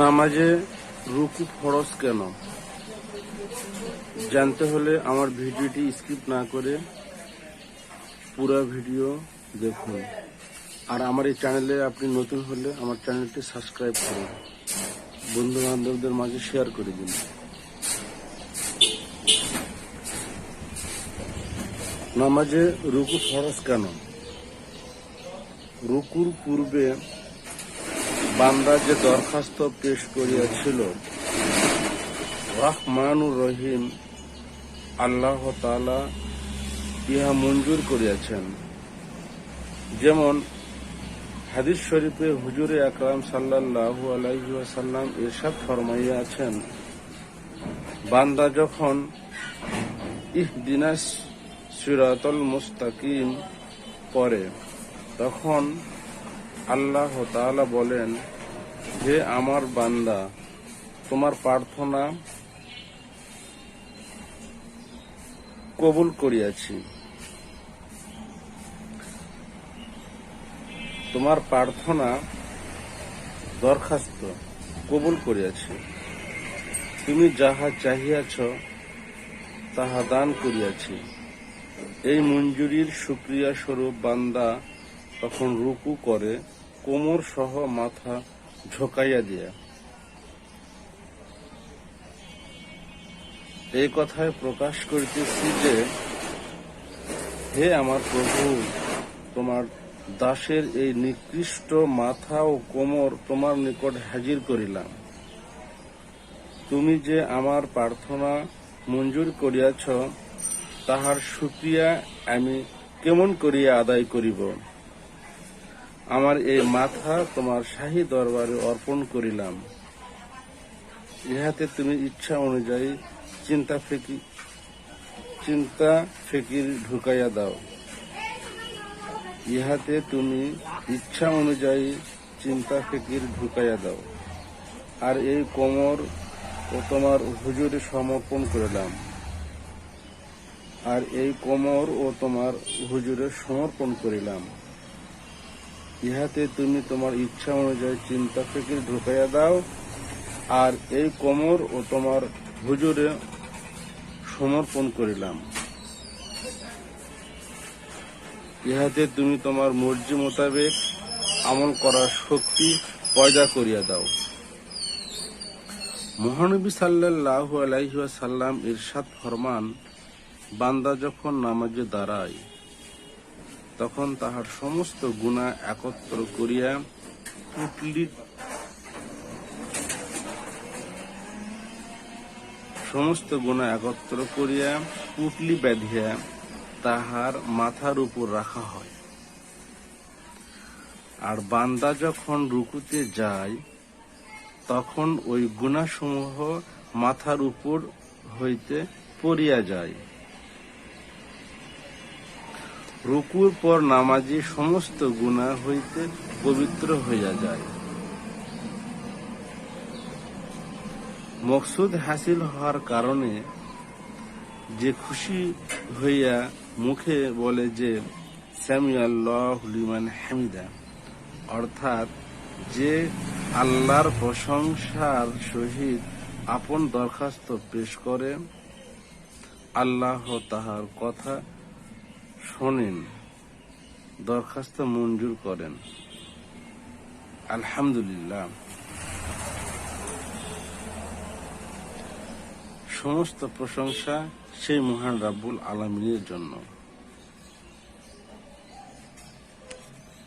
নামাজে রুকু ফরজ কেন? জানতে হলে আমার ভিডিওটি স্কিপ না করে পুরো ভিডিও দেখুন। আর আমার এই চ্যানেলে আপনি নতুন হলে আমার চ্যানেলটি সাবস্ক্রাইব করুন। বন্ধু বান্ধবদের মাঝে শেয়ার করে দিন। নামাজে রুকু ফরজ কেন? রুকুর পূর্বে বান্দা যে দরখাস্ত পেশ করিয়াছিল, রহমানুর রহিম আল্লাহ তালা ইহা মঞ্জুর করিয়াছেন। যেমন হাদিস শরীফে হুজুরে আকরাম সাল্লাল্লাহু আলাইহি ওয়াসাল্লাম ফরমাইয়া আছেন বান্দা যখন ইহদিনাস সিরাতুল মুস্তাকিম পড়ে, তখন আল্লাহ তাআলা বলেন যে আমার বান্দা, তোমার প্রার্থনা কবুল করিয়াছি। তোমার প্রার্থনা দরখাস্ত কবুল করিয়াছি। তুমি যাহা চাহিয়াছ, তাহা দান করিয়াছি। এই মঞ্জুরির সুক্রিয়া স্বরূপ বান্দা তখন রুকু করে কোমর সহ মাথা ঝোঁকাইয়া দিয়া। এই কথায় প্রকাশ করিতেছি যে, হে আমার প্রভু, তোমার দাসের এই নিকৃষ্ট মাথা ও কোমর তোমার নিকট হাজির করিলাম। তুমি যে আমার প্রার্থনা মঞ্জুর করিয়াছ তাহার সুক্রিয়া আমি কেমন করিয়া আদায় করিব? আমার এই মাথা তোমার শাহী দরবারে অর্পণ করিলাম। ইহাতে তুমি ইচ্ছা অনুযায়ী চিন্তা ফেকি, চিন্তা ফেকির ঢুকাইয়া দাও। ইহাতে তুমি ইচ্ছা অনুযায়ী চিন্তা ফিকির ঢুকাইয়া দাও। আর এই কোমর ও তোমার হুজুরে সমর্পণ করিলাম। আর এই কোমর ও তোমার হুজুরে সমর্পণ করিলাম। ইহাতে তুমি তোমার ইচ্ছা অনুযায়ী চিন্তা ফিকির ঢুকাইয়া দাও, আর এই কোমর ও তোমার হুজুরে সমর্পণ করিলাম। ইহাতে তুমি তোমার মর্জি মোতাবেক আমল করার শক্তি পয়দা করিয়া দাও। মহানবী সাল্লাহ আলাইসাল্লাম ইরশাদ ফরমান বান্দা যখন নামাজে দাঁড়ায়, তখন তাহার সমস্ত গুণা একত্র করিয়া পুটলি সমস্ত গুণা একত্র করিয়া পুটলি বাঁধিয়া তাহার মাথার উপর রাখা হয়। আর বান্দা যখন রুকুতে যায়, তখন ওই গুণাসমূহ মাথার উপর হইতে পড়িয়া যায়। রুকুর পর নামাজি সমস্ত গুণা হইতে পবিত্র হইয়া যায়। মকসুদ হাসিল হওয়ার কারণে যে খুশি হইয়া মুখে বলে যে লিমান হামিদা অর্থাৎ যে আল্লাহর প্রশংসার সহিত আপন দরখাস্ত পেশ করে, আল্লাহ তাহার কথা শোনেন দরখাস্ত মঞ্জুর করেন। আলহামদুলিল্লাহ। সমস্ত প্রশংসা সেই মহান রাব্বুল আলমিনের জন্য।